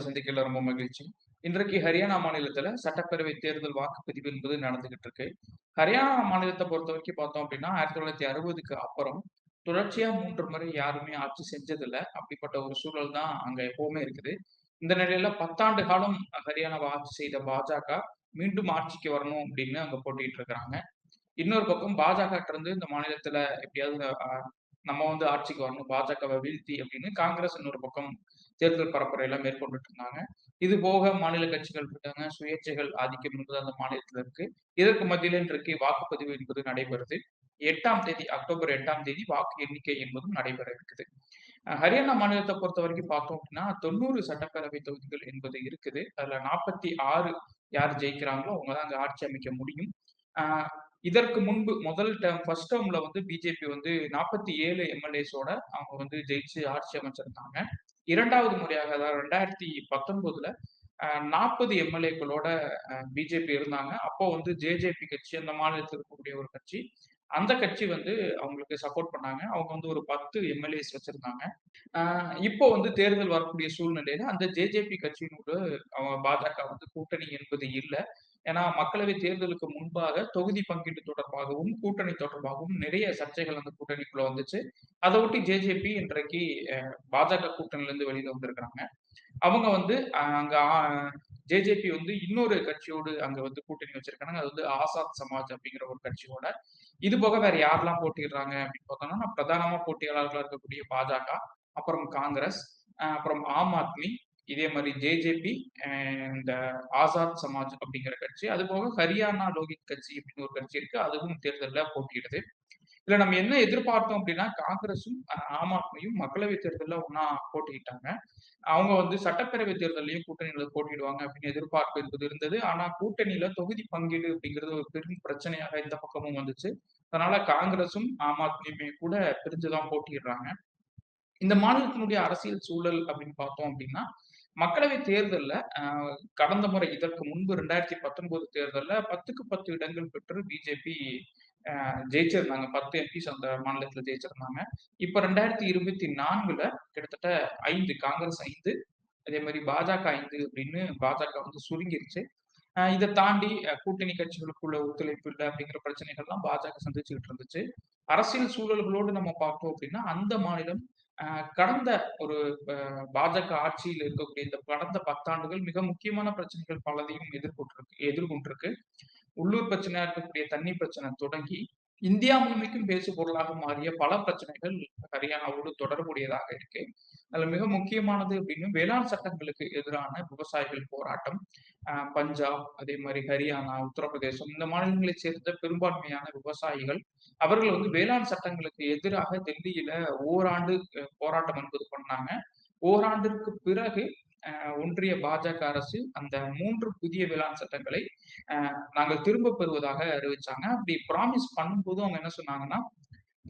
உங்களை சந்திக்கல ரொம்ப மகிழ்ச்சி. இன்றைக்கு ஹரியானா மாநிலத்துல சட்டப்பேரவை தேர்தல் வாக்குப்பதிவு என்பது நடந்துகிட்டு இருக்கு. ஹரியானா மாநிலத்தை பொறுத்த வரைக்கும் பார்த்தோம் அப்படின்னா, 1960க்கு அப்புறம் தொடர்ச்சியா மூன்று முறை யாருமே ஆட்சி செஞ்சதில்ல. அப்படிப்பட்ட ஒரு சூழல் தான் அங்க எப்பவுமே இருக்குது. இந்த நிலையில பத்தாண்டு காலம் ஹரியானாவை ஆட்சி செய்த பாஜக மீண்டும் ஆட்சிக்கு வரணும் அப்படின்னு அங்க போட்டிட்டு இருக்கிறாங்க. இன்னொரு பக்கம் பாஜக இருந்து இந்த மாநிலத்துல எப்படியாவது நம்ம வந்து ஆட்சிக்கு வரணும், பாஜகவை வீழ்த்தி அப்படின்னு காங்கிரஸ் இன்னொரு பக்கம் தேர்தல் பரப்புரைலாம் மேற்கொண்டுட்டு இருந்தாங்க. இது போக மாநில கட்சிகள் இருக்காங்க, சுயேட்சைகள் ஆதிக்கம் என்பது அந்த மாநிலத்தில் இருக்கு. இதற்கு மத்தியில் இன்றைக்கு வாக்குப்பதிவு என்பது நடைபெறுது. எட்டாம் தேதி அக்டோபர் எட்டாம் தேதி வாக்கு எண்ணிக்கை என்பதும் நடைபெற இருக்குது. ஹரியானா மாநிலத்தை பொறுத்த வரைக்கும் பார்த்தோம் அப்படின்னா, 90 சட்டப்பேரவை தொகுதிகள் என்பது இருக்குது. அதுல 46 யார் ஜெயிக்கிறாங்களோ அவங்க தான் ஆட்சி அமைக்க முடியும். இதற்கு முன்பு முதல் டெர்ம் ஃபர்ஸ்ட் டேர்ம்ல வந்து பிஜேபி வந்து 47 எம்.எல்.ஏஸோட அவங்க வந்து ஜெயிச்சு ஆட்சி அமைச்சிருந்தாங்க. இரண்டாவது முறையாக அதாவது ரெண்டாயிரத்தி பத்தொன்பதுல நாற்பது எம்.எல்.ஏக்களோட பிஜேபி இருந்தாங்க. அப்போ வந்து ஜேஜேபி கட்சி அந்த மாநிலத்தில் இருக்கக்கூடிய ஒரு கட்சி. அந்த கட்சி வந்து அவங்களுக்கு சப்போர்ட் பண்ணாங்க. அவங்க வந்து ஒரு 10 எம்.எல்.ஏஸ் வச்சிருந்தாங்க. இப்போ வந்து தேர்தல் வரக்கூடிய சூழ்நிலையில அந்த ஜேஜேபி கட்சியினோட அவங்க பாஜக வந்து கூட்டணி என்பது இல்லை ஏன்னா மக்களவை தேர்தலுக்கு முன்பாக தொகுதி பங்கீடு தொடர்பாகவும், கூட்டணி தொடர்பாகவும் நிறைய சர்ச்சைகள் அந்த கூட்டணிக்குள்ள வந்துச்சு. அதை ஒட்டி ஜேஜேபி இன்றைக்கு பாஜக பாஜக கூட்டணியிலிருந்து வெளியில வந்திருக்கிறாங்க. அவங்க வந்து அங்க ஜேஜேபி வந்து இன்னொரு கட்சியோடு அங்க வந்து கூட்டணி வச்சிருக்காங்க. அது வந்து ஆசாத் சமாஜ் அப்படிங்கிற ஒரு கட்சியோட. இது போக வேற யாரெல்லாம் போட்டிடுறாங்க அப்படின்னு பார்த்தோம்னா, பிரதானமா போட்டியாளர்களா இருக்கக்கூடிய பாஜக, அப்புறம் காங்கிரஸ், அப்புறம் ஆம் ஆத்மி, இதே மாதிரி ஜேஜேபி அண்ட் ஆசாத் சமாஜ் அப்படிங்கிற கட்சி. அது போக ஹரியானா லோகித் கட்சி அப்படின்னு ஒரு கட்சி இருக்கு. அதுவும் தேர்தலில் போட்டியிடுது. இதுல நம்ம என்ன எதிர்பார்த்தோம் அப்படின்னா, காங்கிரஸும், ஆம் ஆத்மியும் மக்களவை தேர்தலில் ஒன்னா போட்டியிட்டாங்க. அவங்க வந்து சட்டப்பேரவை தேர்தலையும் கூட்டணியில போட்டியிடுவாங்க அப்படின்னு எதிர்பார்ப்பு என்பது இருந்தது. ஆனா கூட்டணியில தொகுதி பங்கீடு அப்படிங்கிறது ஒரு பெரும் பிரச்சனையாக இந்த பக்கமும் வந்துச்சு. அதனால காங்கிரஸும், ஆம் ஆத்மியுமே கூட பிரிஞ்சுதான் போட்டிடுறாங்க போட்டியிடுறாங்க. இந்த மாநிலத்தினுடைய அரசியல் சூழல் அப்படின்னு பார்த்தோம் அப்படின்னா, மக்களவை தேர்தல்ல கடந்த முறை இதற்கு முன்பு 2019 தேர்தல்ல 10க்கு 10 இடங்கள் பெற்று பிஜேபி ஜெயிச்சிருந்தாங்க. 10 எம்பிஸ் அந்த மாநிலத்தில் ஜெயிச்சிருந்தாங்க. இப்ப 2024ல கிட்டத்தட்ட ஐந்து காங்கிரஸ் ஐந்து அதே மாதிரி பாஜக ஐந்து அப்படின்னு பாஜக வந்து சுருங்கிருச்சு. இதை தாண்டி கூட்டணி கட்சிகளுக்குள்ள ஒத்துழைப்பு இல்லை அப்படிங்கிற பிரச்சனைகள்லாம் பாஜக சந்திச்சுக்கிட்டு இருந்துச்சு. அரசியல் சூழல்களோடு நம்ம பார்த்தோம் அப்படின்னா, அந்த மாநிலம் கடந்த ஒரு பாஜக ஆட்சியில் இருக்கக்கூடிய இந்த கடந்த பத்தாண்டுகள் மிக முக்கியமான பிரச்சனைகள் பலதையும் எதிர்கொண்டிருக்கு எதிர்கொண்டிருக்கு. உள்ளூர் பிரச்சனையா இருக்கக்கூடிய தண்ணி பிரச்சனை தொடங்கி, இந்தியா முழுமைக்கும் பேசு பொருளாக மாறிய பல பிரச்சனைகள் ஹரியானாவோடு தொடர்புடையதாக இருக்கு. அதுல மிக முக்கியமானது அப்படின்னு வேளாண் சட்டங்களுக்கு எதிரான விவசாயிகள் போராட்டம். பஞ்சாப், அதே மாதிரி ஹரியானா, உத்தரப்பிரதேசம் இந்த மாநிலங்களைச் சேர்ந்த பெரும்பான்மையான விவசாயிகள், அவர்கள் வந்து வேளாண் சட்டங்களுக்கு எதிராக டெல்லியில ஓராண்டு போராட்டம் என்பது பண்ணாங்க. ஓராண்டிற்கு பிறகு ஒன்றிய பாஜக அரசு அந்த மூன்று புதிய வேளாண் சட்டங்களை நாங்கள் திரும்ப பெறுவதாக அறிவிச்சாங்க. அப்படி ப்ராமிஸ் பண்ணும்போது அவங்க என்ன சொன்னாங்கன்னா,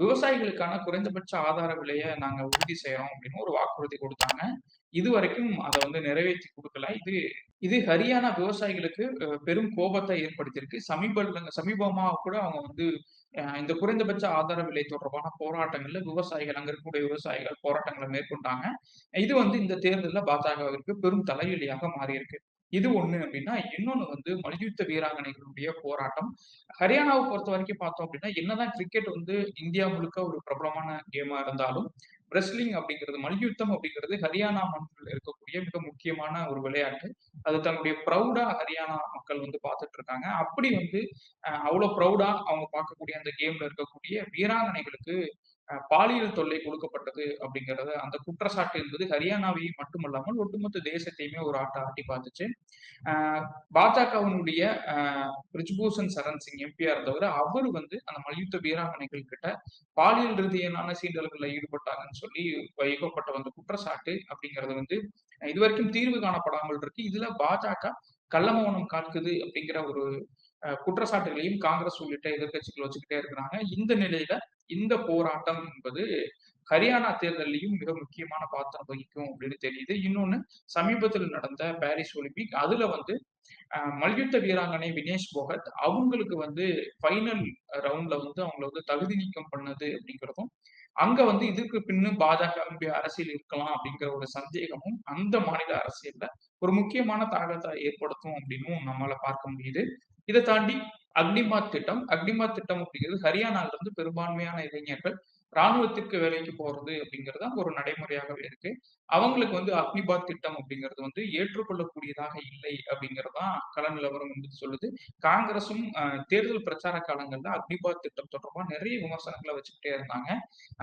விவசாயிகளுக்கான குறைந்தபட்ச ஆதார விலையை நாங்க உறுதி செய்யறோம் அப்படின்னு ஒரு வாக்குறுதி கொடுத்தாங்க இது வரைக்கும் அதை வந்து நிறைவேற்றி கொடுக்கல இது இது ஹரியானா விவசாயிகளுக்கு பெரும் கோபத்தை ஏற்படுத்தியிருக்கு. சமீப சமீபமா கூட அவங்க வந்து இந்த குறைந்தபட்ச ஆதார விலை தொடர்பான போராட்டங்கள்ல விவசாயிகள் அங்க இருக்கக்கூடிய விவசாயிகள் போராட்டங்களை மேற்கொண்டாங்க. இது வந்து இந்த தேர்தலில் பாஜகவிற்கு பெரும் தலைவலியாக மாறியிருக்கு. இது ஒண்ணு அப்படின்னா, இன்னொன்னு வந்து மல்யுத்த வீராங்கனைகளுடைய போராட்டம். ஹரியானாவை பொறுத்த வரைக்கும் பார்த்தோம் அப்படின்னா, என்னதான் கிரிக்கெட் வந்து இந்தியா முழுக்க ஒரு பிரபலமான கேமா இருந்தாலும், ரெஸ்லிங் அப்படிங்கிறது மல்யுத்தம் அப்படிங்கிறது ஹரியானா மாநிலத்தில இருக்கக்கூடிய மிக முக்கியமான ஒரு விளையாட்டு. அது தன்னுடைய ப்ரௌடா ஹரியானா மக்கள் வந்து பார்த்துட்டு இருக்காங்க. அப்படி வந்து அவ்வளவு அவ்வளோ அவங்க பார்க்கக்கூடிய அந்த கேம்ல இருக்கக்கூடிய வீராங்கனைகளுக்கு பாலியல் தொல்லை கொடுக்கப்பட்டது அப்படிங்கிறத அந்த குற்றச்சாட்டு என்பது ஹரியானாவையும் மட்டுமல்லாமல் ஒட்டுமொத்த தேசத்தையுமே ஒரு ஆட்ட ஆட்டி பார்த்துச்சு. பாஜகவினுடைய பிரிஜ்பூஷன் சரண் சிங் எம்பியா இருந்தவர் அவர் வந்து அந்த மல்யுத்த வீராங்கனைகள் கிட்ட பாலியல் ரீதியான சீண்டல்களில் ஈடுபட்டாங்கன்னு சொல்லி வைக்கப்பட்ட அந்த குற்றச்சாட்டு அப்படிங்கிறது வந்து இதுவரைக்கும் தீர்வு காணப்படாமல் இருக்கு. இதுல பாஜக கள்ளமௌனம் காக்குது அப்படிங்கிற ஒரு குற்றச்சாட்டுகளையும் காங்கிரஸ் உள்ளிட்ட எதிர்க்கட்சிகள் வச்சுக்கிட்டே இருக்கிறாங்க. இந்த நிலையில இந்த போராட்டம் என்பது ஹரியானா தேர்தலையும் மிக முக்கியமான பாத்திரம் வகிக்கும் அப்படின்னு தெரியுது. இன்னொன்னு சமீபத்தில் நடந்த பாரிஸ் ஒலிம்பிக் அதுல வந்து மல்யுத்த வீராங்கனை வினேஷ் போகத் அவங்களுக்கு வந்து ஃபைனல் ரவுண்ட்ல வந்து அவங்கள வந்து தகுதி நீக்கம் பண்ணது அப்படிங்கிறதும், அங்க வந்து இதுக்கு பின்னு பாஜக அரசியல் இருக்கலாம் அப்படிங்கிற ஒரு சந்தேகமும் அந்த மாநில அரசியல்ல ஒரு முக்கியமான தாக்கத்தை ஏற்படுத்தும் அப்படின்னும் நம்மளால பார்க்க முடியுது இதை தாண்டி அக்னிமாத் திட்டம் அக்னிமாத் திட்டம் அப்படிங்கிறது ஹரியானால இருந்து பெரும்பான்மையான இளைஞர்கள் ராணுவத்திற்கு வேலைக்கு போறது அப்படிங்கிறது அங்க ஒரு நடைமுறையாகவே இருக்கு. அவங்களுக்கு வந்து அக்னிபாத் திட்டம் அப்படிங்கிறது வந்து ஏற்றுக்கொள்ளக்கூடியதாக இல்லை அப்படிங்கறதான் கள நிலவரம் என்பது சொல்லுது. காங்கிரசும் அஹ், தேர்தல் பிரச்சார காலங்கள்ல அக்னிபாத் திட்டம் தொடர்பா நிறைய விமர்சனங்களை வச்சுக்கிட்டே இருந்தாங்க.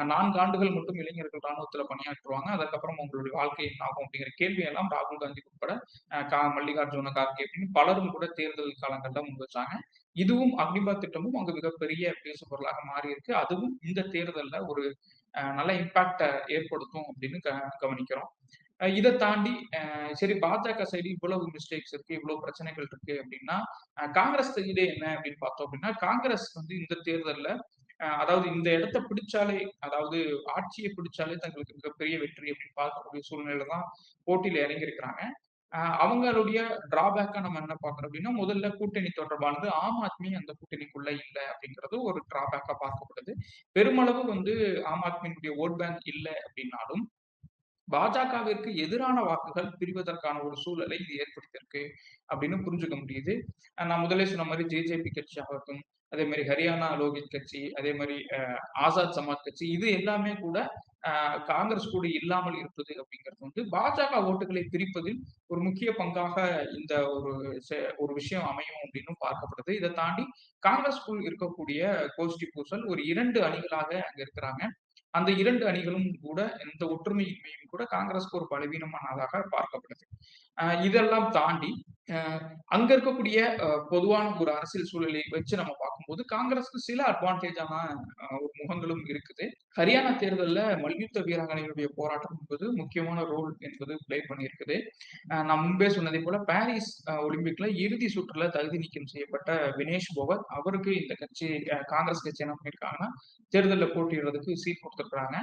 நான்கு ஆண்டுகள் மட்டும் இளைஞர்கள் ராணுவத்துல பணியாற்றுவாங்க. அதுக்கப்புறம் உங்களுடைய வாழ்க்கை என்ன ஆகும் அப்படிங்கிற கேள்வியெல்லாம் ராகுல் காந்தி உட்பட கா- மல்லிகார்ஜுன கார்கே அப்படின்னு பலரும் கூட தேர்தல் காலங்கள்ல முன் வச்சாங்க. இதுவும் அக்னிபாத் திட்டமும் அங்க மிகப்பெரிய பேசு பொருளாக மாறி இருக்கு அதுவும் இந்த தேர்தல்ல ஒரு நல்ல இம்பாக்ட ஏற்படுத்தும் அப்படின்னு க- கவனிக்கிறோம். இதை தாண்டி சரி பாஜக சைடு இவ்வளவு மிஸ்டேக்ஸ் இருக்கு இவ்வளவு பிரச்சனைகள் இருக்கு அப்படின்னா காங்கிரஸ் சைடு என்ன அப்படின்னு பார்த்தோம் அப்படின்னா காங்கிரஸ் வந்து இந்த தேர்தல்ல அதாவது இந்த இடத்த பிடிச்சாலே அதாவது ஆட்சியை பிடிச்சாலே தங்களுக்கு மிகப்பெரிய வெற்றி அப்படின்னு பார்க்கக்கூடிய சூழ்நிலை தான் போட்டியில இறங்கியிருக்கிறாங்க. அவங்களுடைய டிராபேக்கா நம்ம என்ன பார்க்கறோம் அப்படின்னா முதல்ல கூட்டணி தொடர்பானது ஆம் ஆத்மி அந்த கூட்டணிக்குள்ள இல்லை அப்படிங்கிறது ஒரு டிராபேக்கா பார்க்கப்படுது. பெருமளவு வந்து ஆம் ஆத்மியினுடைய ஓட் பேங்க் இல்லை அப்படின்னாலும் பாஜகவிற்கு எதிரான வாக்குகள் பிரிவதற்கான ஒரு சூழலை இது ஏற்படுத்தியிருக்கு அப்படின்னு புரிஞ்சுக்க முடியுது. நான் முதலே சொன்ன மாதிரி ஜேஜேபி கட்சி ஆகட்டும் அதே மாதிரி ஹரியானா லோகித் கட்சி அதே மாதிரி ஆசாத் சமாஜ் கட்சி இது எல்லாமே கூட காங்கிரஸ் கூட இல்லாமல் இருப்பது அப்படிங்கிறது வந்து பாஜக ஓட்டுகளை பிரிப்பதில் ஒரு முக்கிய பங்காக இந்த ஒரு ஒரு விஷயம் அமையும் அப்படின்னு பார்க்கப்படுது. இதை தாண்டி காங்கிரஸ்குள் இருக்கக்கூடிய கோஷ்டி பூசல் ஒரு இரண்டு அணிகளாக அங்க இருக்கிறாங்க. அந்த இரண்டு அணிகளும் கூட இந்த ஒற்றுமையின்மையும் கூட காங்கிரஸ்க்கு ஒரு பலவீனமானதாக பார்க்கப்படுது. இதெல்லாம் தாண்டி அங்க இருக்கக்கூடிய பொதுவான ஒரு அரசியல் சூழலை வச்சு நம்ம பார்க்கும்போது காங்கிரஸ்க்கு சில அட்வான்டேஜான ஒரு முகங்களும் இருக்குது. ஹரியானா தேர்தலில் மல்யுத்த வீராங்கனைகளுடைய போராட்டம் என்பது முக்கியமான ரோல் என்பது பிளே பண்ணியிருக்குது. நான் முன்பே சொன்னதை போல பாரிஸ் ஒலிம்பிக்ல இறுதி சுற்றுல தகுதி நீக்கம் செய்யப்பட்ட வினேஷ் போகத் அவருக்கு இந்த கட்சி காங்கிரஸ் கட்சி என்ன பண்ணிருக்காங்கன்னா தேர்தலில் போட்டியிடுறதுக்கு சீட் கொடுத்துருக்குறாங்க.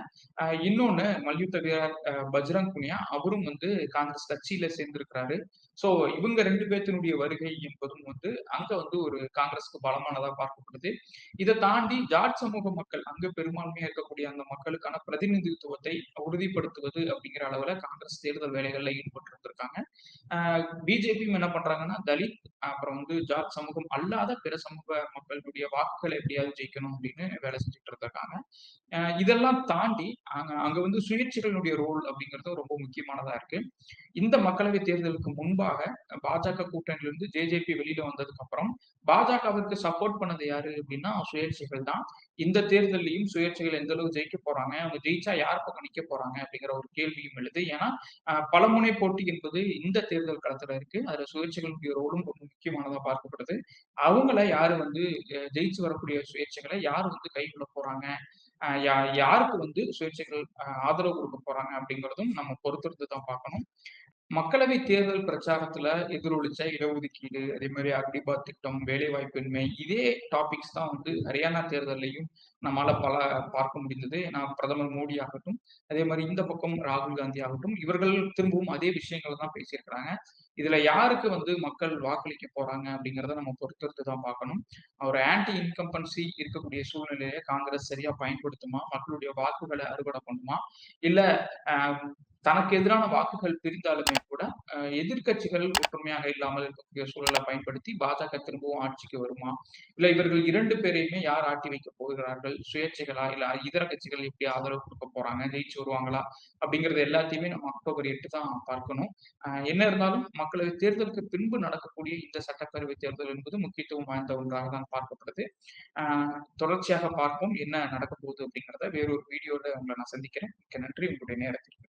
இன்னொன்னு மல்யுத்த வீரர் பஜ்ரங் புனியா அவரும் வந்து காங்கிரஸ் கட்சியில சேர்ந்து சேர்ந்திருக்கிறாரு சோ இவங்க ரெண்டு பேர்த்தினுடைய வருகை என்பதும் வந்து அங்க வந்து ஒரு காங்கிரஸ்க்கு பலமானதா பார்க்கப்படுது. இதை தாண்டி ஜாட் சமூக மக்கள் அங்க பெரும்பான்மையா இருக்கக்கூடிய அந்த மக்களுக்கான பிரதிநிதித்துவத்தை உறுதிப்படுத்துவது அப்படிங்கிற அளவுல காங்கிரஸ் தேர்தல் வேலைகள்ல ஈடுபட்டு இருந்திருக்காங்க பிஜேபியும் என்ன பண்றாங்கன்னா தலித் அப்புறம் வந்து ஜாட் சமூகம் அல்லாத பிற சமூக மக்களுடைய வாக்குகளை எப்படியாவது ஜெயிக்கணும் அப்படின்னு வேலை செஞ்சுட்டு இருந்திருக்காங்க. அஹ் இதெல்லாம் தாண்டி அங்க அங்க வந்து சுயேட்சைகளுடைய ரோல் அப்படிங்கிறது ரொம்ப முக்கியமானதா இருக்கு. இந்த மக்களவை தேர்தலுக்கு முன்பாக பாஜக கூட்டணியிலிருந்து ஜேஜேபி வெளியில வந்ததுக்கு அப்புறம் பாஜகவிற்கு சப்போர்ட் பண்ணது யாரு அப்படின்னா சுயேட்சைகள் தான். இந்த தேர்தலையும் சுயேட்சைகள் எந்த அளவு ஜெயிக்க போறாங்க அவங்க ஜெயிச்சா யார் பக்கம் நிக்க போறாங்க அப்படிங்கிற ஒரு கேள்வியும் எழுது. ஏன்னா பலமுனை போட்டி என்பது இந்த தேர்தல் களத்துல இருக்கு. அதுல சுயேட்சைகளுடைய ரோலும் ரொம்ப முக்கியமானதா பார்க்கப்படுது. அவங்கள யாரு வந்து ஜெயிச்சு வரக்கூடிய சுயேட்சைகளை யார் வந்து கைக்குள்ள போறாங்க? யா- யாருக்கு வந்து சுயேட்சைகள் அஹ், ஆதரவு கொடுக்க போறாங்க அப்படிங்கிறதும் நம்ம பொறுத்திருந்து தான் பார்க்கணும். மக்களவை தேர்தல் பிரச்சாரத்துல எதிரொலிச்ச இடஒதுக்கீடு அதே மாதிரி அக்னிபாத் திட்டம் வேலை வாய்ப்பின்மை இதே டாபிக்ஸ் தான் வந்து ஹரியானா தேர்தலையும் நம்மால பல பார்க்க முடிந்தது. ஏன்னா பிரதமர் மோடி ஆகட்டும் அதே மாதிரி இந்த பக்கம் ராகுல் காந்தி ஆகட்டும் இவர்கள் திரும்பவும் அதே விஷயங்களை தான் பேசியிருக்கிறாங்க. இதுல யாருக்கு வந்து மக்கள் வாக்களிக்க போறாங்க அப்படிங்கிறத நம்ம பொறுத்திருந்து தான் பார்க்கணும். ஒரு ஆன்டி இன்கம்பன்சி இருக்கக்கூடிய சூழ்நிலையை காங்கிரஸ் சரியா பயன்படுத்துமா? மக்களுடைய வாக்குகளை அறுவடை பண்ணுமா? இல்ல ஆஹ், தனக்கு எதிரான வாக்குகள் பிரிந்தாலுமே கூட எதிர்கட்சிகள் எதிர்க்கட்சிகள் ஒற்றுமையாக இல்லாமல் இருக்கக்கூடிய சூழலை பயன்படுத்தி பாஜக திரும்பவும் ஆட்சிக்கு வருமா? இல்ல இவர்கள் இரண்டு பேரையுமே யார் ஆட்டி வைக்க போகிறார்கள்? சுயேட்சைகளா? இல்ல இதர கட்சிகள் எப்படி ஆதரவு கொடுக்க போறாங்க? ஜெயிச்சு வருவாங்களா? அப்படிங்கறது எல்லாத்தையுமே நம்ம அக்டோபர் எட்டு தான் பார்க்கணும். என்ன இருந்தாலும் மக்களவை தேர்தலுக்கு பின்பு நடக்கக்கூடிய இந்த சட்டப்பேரவை தேர்தல் என்பது முக்கியத்துவம் வாய்ந்த ஒன்றாக தான் பார்க்கப்படுது. தொடர்ச்சியாக பார்ப்போம் என்ன நடக்க போகுது அப்படிங்கிறத வேறொரு வீடியோல உங்களை நான் சந்திக்கிறேன். மிக்க நன்றி. உங்களுடைய நேரத்திற்கு